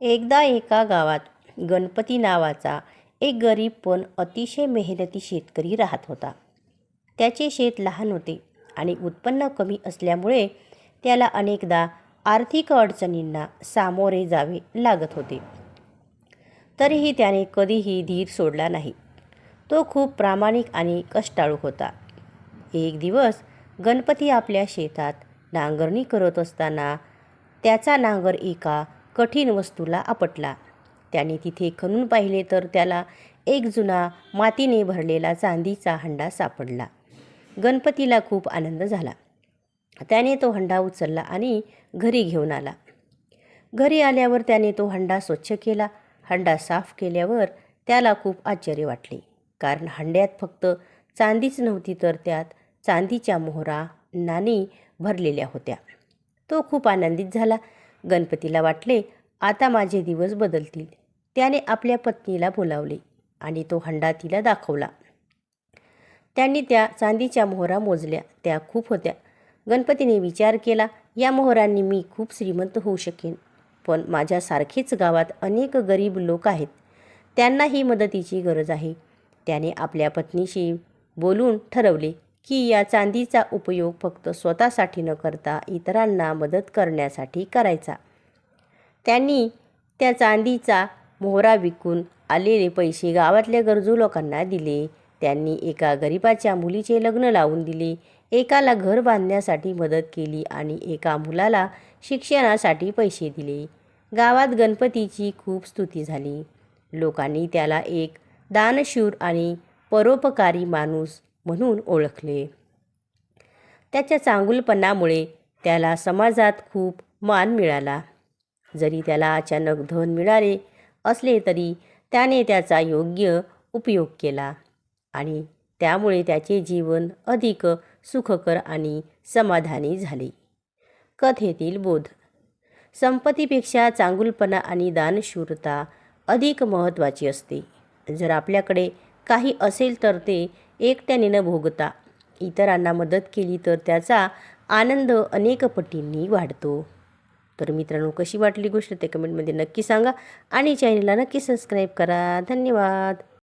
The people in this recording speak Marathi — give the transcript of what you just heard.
एकदा एका गावात गणपती नावाचा एक गरीब पण अतिशय मेहनती शेतकरी राहत होता. त्याचे शेत लहान होते आणि उत्पन्न कमी असल्यामुळे त्याला अनेकदा आर्थिक अडचणींना सामोरे जावे लागत होते. तरीही त्याने कधीही धीर सोडला नाही. तो खूप प्रामाणिक आणि कष्टाळू होता. एक दिवस गणपती आपल्या शेतात नांगरणी करत असताना त्याचा नांगर एका कठीण वस्तूला आपटला. त्याने तिथे खणून पाहिले तर त्याला एक जुना मातीने भरलेला चांदीचा हंडा सापडला. गणपतीला खूप आनंद झाला. त्याने तो हंडा उचलला आणि घरी घेऊन आला. घरी आल्यावर त्याने तो हंडा स्वच्छ केला. हंडा साफ केल्यावर त्याला खूप आश्चर्य वाटले. कारण हंड्यात फक्त चांदीच नव्हती तर त्यात चांदीच्या मोहरा नाणी भरलेल्या होत्या. तो खूप आनंदित झाला. गणपतीला वाटले आता माझे दिवस बदलतील. त्याने आपल्या पत्नीला बोलावले आणि तो हंडा तिला दाखवला. त्यांनी त्या चांदीच्या मोहरा मोजल्या. त्या खूप होत्या. गणपतीने विचार केला या मोहरांनी मी खूप श्रीमंत होऊ शकेन पण माझ्यासारखेच गावात अनेक गरीब लोक आहेत. त्यांनाही मदतीची गरज आहे. त्याने आपल्या पत्नीशी बोलून ठरवले की या चांदीचा उपयोग फक्त स्वतःसाठी न करता इतरांना मदत करण्यासाठी करायचा. त्यांनी त्या चांदीचा मोहरा विकून आलेले पैसे गावातल्या गरजू लोकांना दिले. त्यांनी एका गरिबाच्या मुलीचे लग्न लावून दिले. एकाला घर बांधण्यासाठी मदत केली आणि एका मुलाला शिक्षणासाठी पैसे दिले. गावात गणपतीची खूप स्तुती झाली. लोकांनी त्याला एक दानशूर आणि परोपकारी माणूस म्हणून ओळखले. त्याच्या चांगुलपणामुळे त्याला समाजात खूप मान मिळाला. जरी त्याला अचानक धन मिळाले असले तरी त्याने त्याचा योग्य उपयोग केला आणि त्यामुळे त्याचे जीवन अधिक सुखकर आणि समाधानी झाले. कथेतील बोध. संपत्तीपेक्षा चांगुलपणा आणि दानशूरता अधिक महत्त्वाची असते. जर आपल्याकडे काही असेल तर ते एकट्याने न भोगता. इतरांना मदत केली तर त्याचा आनंद अनेक पटींनी वाढतो. तर मित्रांनो कशी वाटली गोष्ट ते कमेंटमध्ये नक्की सांगा आणि चॅनलला नक्की सबस्क्राईब करा. धन्यवाद.